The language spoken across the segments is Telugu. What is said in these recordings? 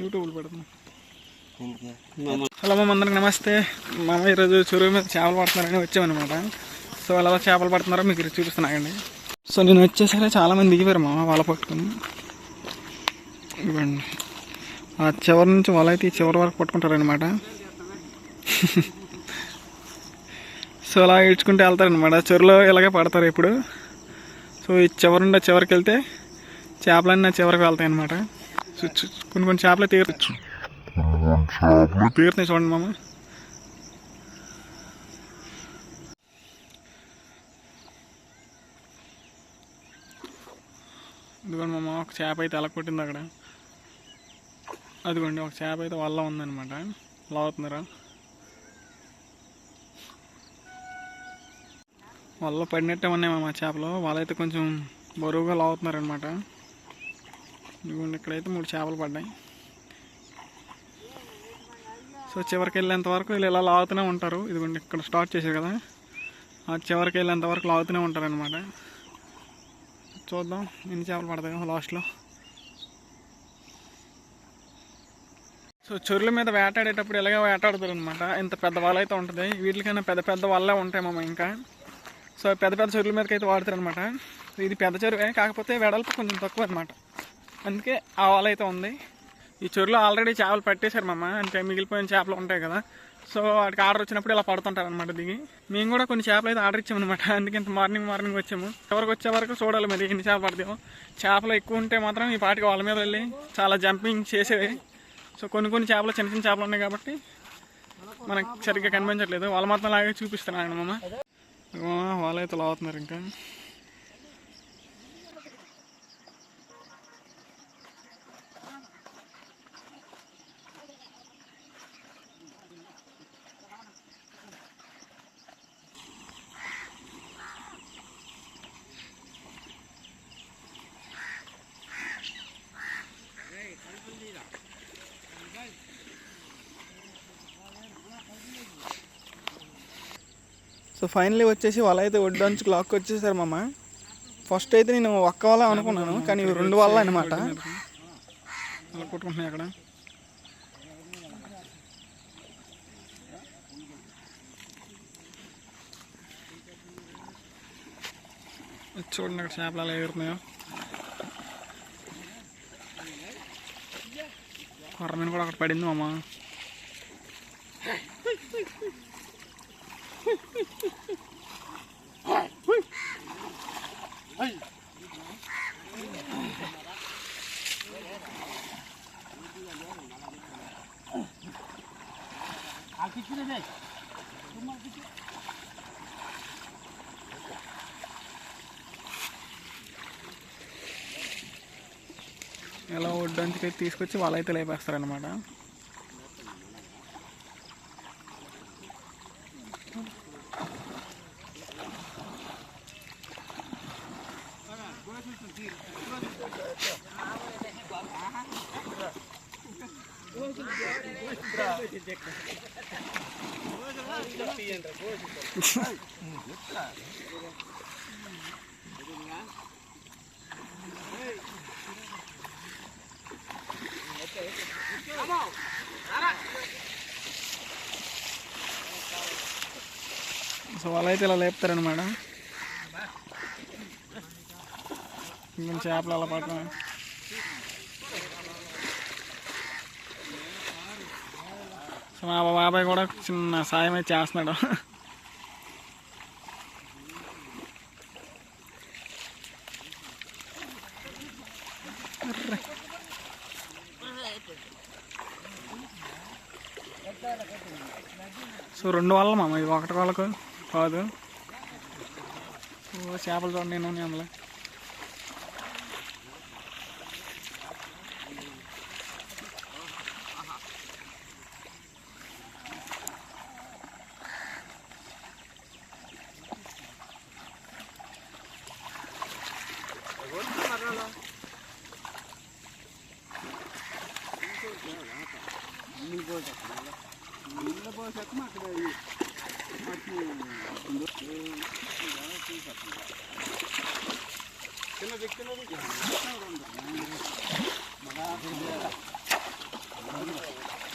యూట్యూబ్లో పెడుతున్నాం హలో మా అందరికి నమస్తే. మామ ఈరోజు చెరువు మీద చేపలు పడుతున్నారని వచ్చామన్నమాట. సో ఎలా చేపలు పడుతున్నారో మీకు ఈరోజు చూపిస్తున్నాయండి సో నేను వచ్చేసరికి చాలామంది దిగిపోయారు మామ వల పట్టుకుని. ఇవ్వండి. ఆ చివరి నుంచి వల అయితే ఈ చివరి వరకు పట్టుకుంటారనమాట సో అలా ఈడ్చుకుంటూ వెళ్తారనమాట చెరువులో ఇలాగే పడతారు ఇప్పుడు. సో ఈ చివరి నుండి చివరికి వెళ్తే చేపలన్నీ నా చివరికి వెళ్తాయి అనమాట కొన్ని కొన్ని చేపలు తీరచ్చు. తీరుతున్నాయి చూడండి మామ. ఇదిగోండి మామ ఒక చేప అయితే ఎలా కొట్టింది అక్కడ. అదిగోండి ఒక చేప అయితే వల్ల ఉందన్నమాట. లావుతున్నారా? వల్ల పడినట్టే ఉన్నాయి మా చేపలు. వాళ్ళైతే కొంచెం బరువుగా లావుతున్నారనమాట ఇదిగోండి ఇక్కడైతే మూడు చేపలు పడ్డాయి. సో చివరికి వెళ్ళేంత వరకు వీళ్ళు ఇలా లాగుతూనే ఉంటారు. ఇదిగోండి ఇక్కడ స్టార్ట్ చేశారు కదా. ఆ చివరికి వెళ్ళేంత వరకు లాగుతూనే ఉంటారు అనమాట చూద్దాం ఎన్ని చేపలు పడతాయో లాస్ట్లో. సో చెరువుల మీద వేటాడేటప్పుడు ఇలాగే వేటాడతారు అనమాట ఇంత పెద్ద వల అయితే ఉంటుంది. వీటికైనా పెద్ద పెద్ద వల్లే ఉంటాయి మామ ఇంకా. సో పెద్ద పెద్ద చెరువుల మీదకి అయితే వాడతారు అనమాట ఇది పెద్ద చెరువే కాకపోతే వెడల్పు కొంచెం తక్కువ అనమాట అందుకే ఆ వల అయితే ఉంది. ఈ చెరువులో ఆల్రెడీ చేపలు పట్టేశారు మమ్మ అంటే మిగిలిపోయిన చేపలు ఉంటాయి కదా. సో వాటికి ఆర్డర్ వచ్చినప్పుడు ఇలా పడుతుంటారు అనమాట దిగి. మేము కూడా కొన్ని చేపలు అయితే ఆర్డర్ ఇచ్చామన్నమాట. అందుకే ఇంత మార్నింగ్ మార్నింగ్ వచ్చాము. ఎవరికి వచ్చే వరకు చూడాలి మరి ఎన్ని చేపలు పడతాయో. చేపలు ఎక్కువ ఉంటే మాత్రం ఈ పాటికి వాళ్ళ మీద వెళ్ళి చాలా జంపింగ్ చేసేవి. సో కొన్ని కొన్ని చేపలు చిన్న చిన్న చేపలు ఉన్నాయి కాబట్టి మనకు సరిగ్గా కనిపించట్లేదు. వాళ్ళ మాత్రం లాగే చూపిస్తున్నాను మమ్మ వాళ్ళు అయితే లాగుతున్నారు ఇంకా. సో ఫైనలీ వచ్చేసి వల అయితే ఒడ్డంచుకు లాక్ వచ్చేసారు మామ. ఫస్ట్ అయితే నేను ఒక్క వల అనుకున్నాను కానీ రెండు వల్ల అనమాట అలా కొట్టుకుంటున్నాయి అక్కడ. చూడండి అక్కడ చేపలు అలా ఎగురుతున్నాయో. కొర్రమీన కూడా అక్కడ పడింది మామ. ఎలా వడ్డానికి తీసుకొచ్చి వాళ్ళైతే లేపేస్తారనమాట సో వాళ్ళైతే ఇలా లేపుతారనమాట ఇంకా చేపలు అలా పడటం సో మా బాబాయ్ కూడా చిన్న సాయం అయితే చేస్తున్నాడు. సో రెండు వాళ్ళ మామ ఇది ఒకటి వాళ్ళకు కాదు. చేపలు చూడండి నేను అందులో.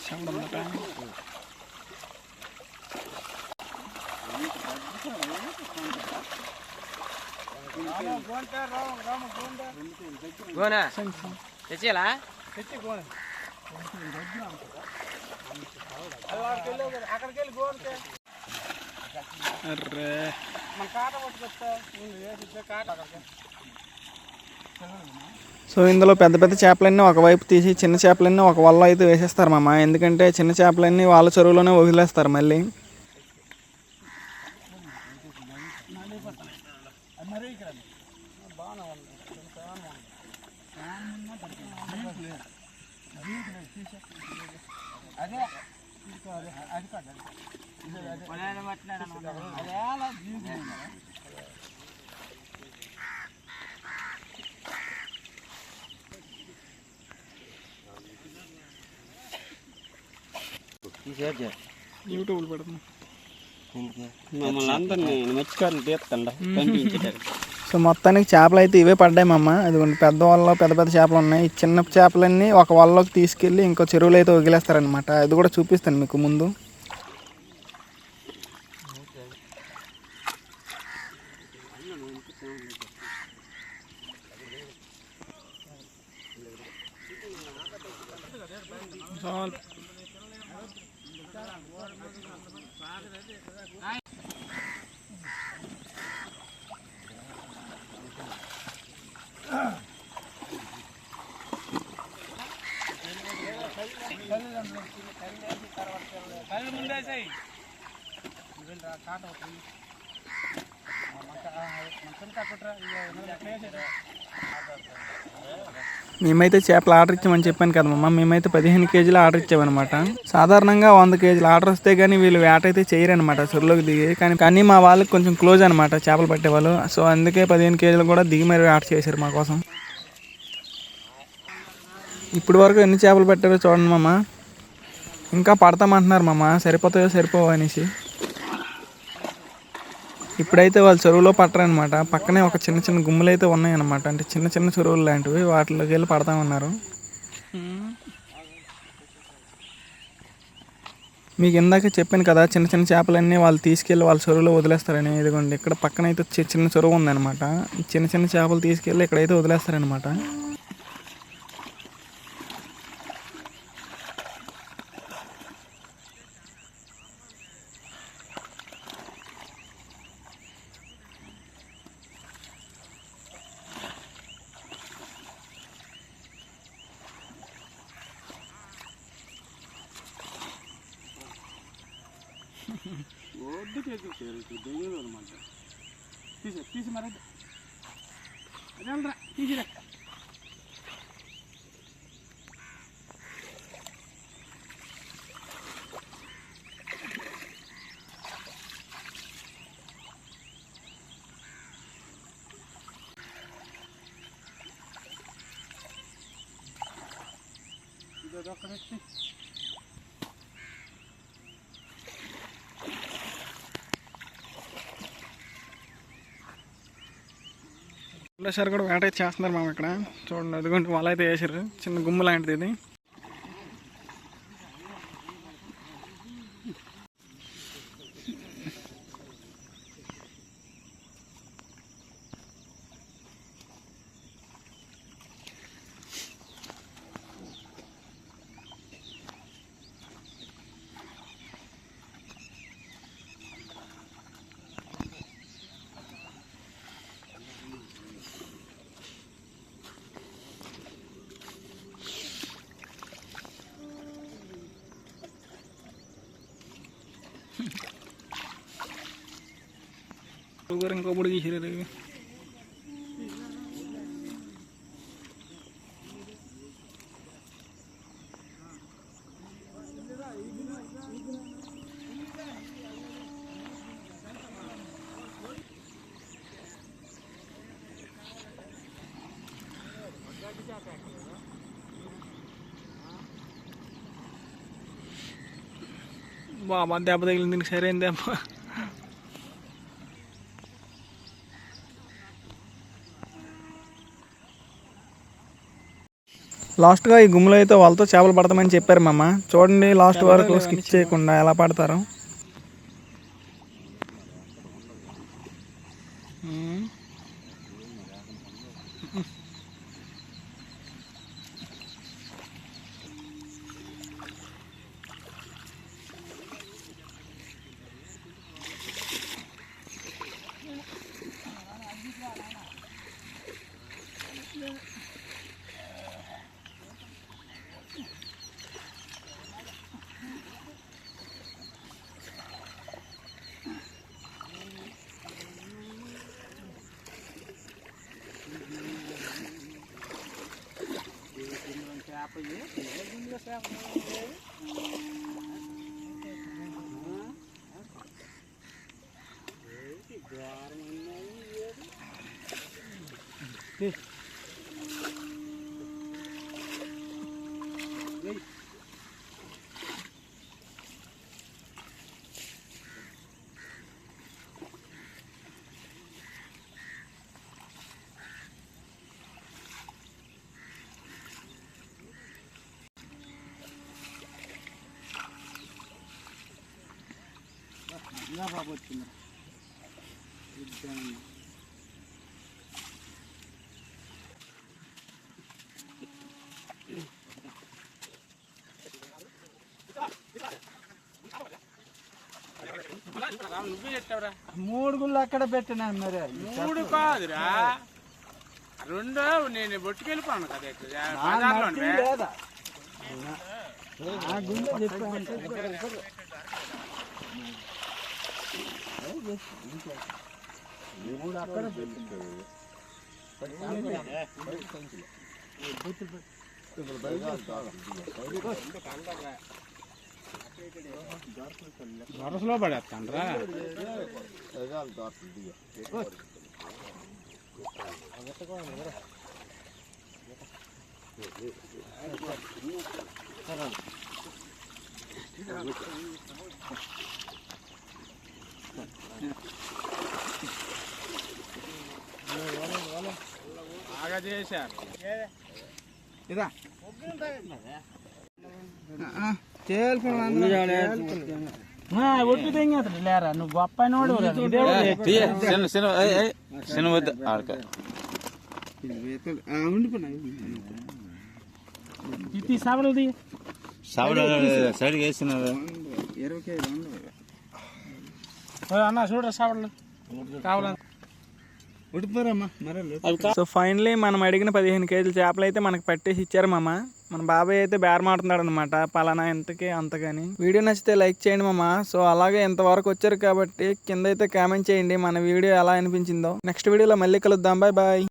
చెమట ఉందట. గోనా సరే, సరే. తెచ్చేలా అర్రే సో ఇందులో పెద్ద పెద్ద చేపలన్నీ ఒకవైపు తీసి చిన్న చేపలన్నీ ఒక వల్ల అయితే వేసేస్తారు మామ. ఎందుకంటే చిన్న చేపలన్నీ వాళ్ళ చెరువులోనే వదిలేస్తారు మళ్ళీ. మమ్మల్ని అందరినీ తీస్తండ? సో మొత్తానికి చేపలు అయితే ఇవే పడ్డాయి మమ్మ అదిగోండి పెద్ద వల్ల పెద్ద పెద్ద చేపలు ఉన్నాయి. ఈ చిన్న చేపలన్నీ ఒక వల్లలోకి తీసుకెళ్ళి ఇంకో చెరువులో అయితే వదిలేస్తారనమాట అది కూడా చూపిస్తాను మీకు ముందు. ముందే సాయి కాట అవుతుంది మేమైతే చేపలు ఆర్డర్ ఇచ్చామని చెప్పాను కదమ్మా మేమైతే పదిహేను కేజీలు ఆర్డర్ ఇచ్చామన్నమాట సాధారణంగా వంద కేజీలు ఆర్డర్ వస్తే కానీ వీళ్ళు వేట అయితే చేయరనమాట చెరువులోకి దిగి. కానీ కానీ మా వాళ్ళకి కొంచెం క్లోజ్ అనమాట చేపలు పట్టేవాళ్ళు. సో అందుకే పదిహేను కేజీలు కూడా దిగి మరి వేట చేశారు మా కోసం. ఇప్పుడు వరకు ఎన్ని చేపలు పెట్టారో చూడండి మామ. ఇంకా పడతామంటున్నారు మామ. సరిపోతాయో సరిపోవు అనేసి. ఇప్పుడైతే వాళ్ళు చెరువులో పట్టరనమాట. పక్కనే ఒక చిన్న చిన్న గుమ్ములు అయితే ఉన్నాయన్నమాట. అంటే చిన్న చిన్న చెరువులు లాంటివి. వాటిలోకి వెళ్ళి పడతామన్నారు మీకు ఇందాక చెప్పాను కదా చిన్న చిన్న చేపలన్నీ వాళ్ళు తీసుకెళ్ళి వాళ్ళ చెరువులో వదిలేస్తారని. ఇదిగోండి ఇక్కడ పక్కన అయితే చి- చిన్న చెరువు ఉందన్నమాట. ఈ చిన్న చిన్న చేపలు తీసుకెళ్ళి ఇక్కడైతే వదిలేస్తారనమాట ఒడ్డు చేసేసారు బెంగళూరు అనమాట తీసి తీసి మరి అదేంట్రా తీసిరా ఇదొక్కటి సార్ కూడా వేట అయితే చేస్తున్నారు మామ ఇక్కడ. చూడండి అదిగోండి వాళ్ళు అయితే వేసారు చిన్న గుమ్ము లాంటిది ఇది. షుగర్ ఇంకో పొడి తీసిరు బాబా దెబ్బ తగిలింది దీనికి సరైన దెబ్బ లాస్ట్గా ఈ గుమ్ములో అయితే వాళ్ళతో చేపలు పడతామని చెప్పారు మామ. చూడండి లాస్ట్ వరకు స్కిప్ చేయకుండా ఎలా పడతారు. Yeah. ఇలా బాబు వచ్చింది నువ్వే మూడు గుళ్ళు అక్కడ పెట్టినా మరి. మూడు కాదురా. రెండు నేను బొట్టుకెళ్ళిపోను కదా ఇక్కడ. గుండె చెప్పాను. మూడు అక్కడ పెట్టింది వరసలో పడేస్తాను రా బాగా చేశారు ఇదా ఒట్టు తెంగేస్తాడు లేరా నువ్వు గొప్ప నోడు ఇది సవరది సైడ్కి వేసినారు అన్న చూడ సో ఫైనలీ మనం అడిగిన పదిహేను కేజీల చేపలు అయితే మనకు పట్టేసి ఇచ్చారు మామ. మన బాబాయ్ అయితే బేరమాడుతున్నాడు అనమాట పలానా ఎంతకి అంతకని. వీడియో నచ్చితే లైక్ చేయండి మామ. సో అలాగే ఇంతవరకు వచ్చారు కాబట్టి కింద అయితే కామెంట్ చేయండి మన వీడియో ఎలా అనిపించిందో. నెక్స్ట్ వీడియోలో మళ్ళీ కలుద్దాం. Bye bye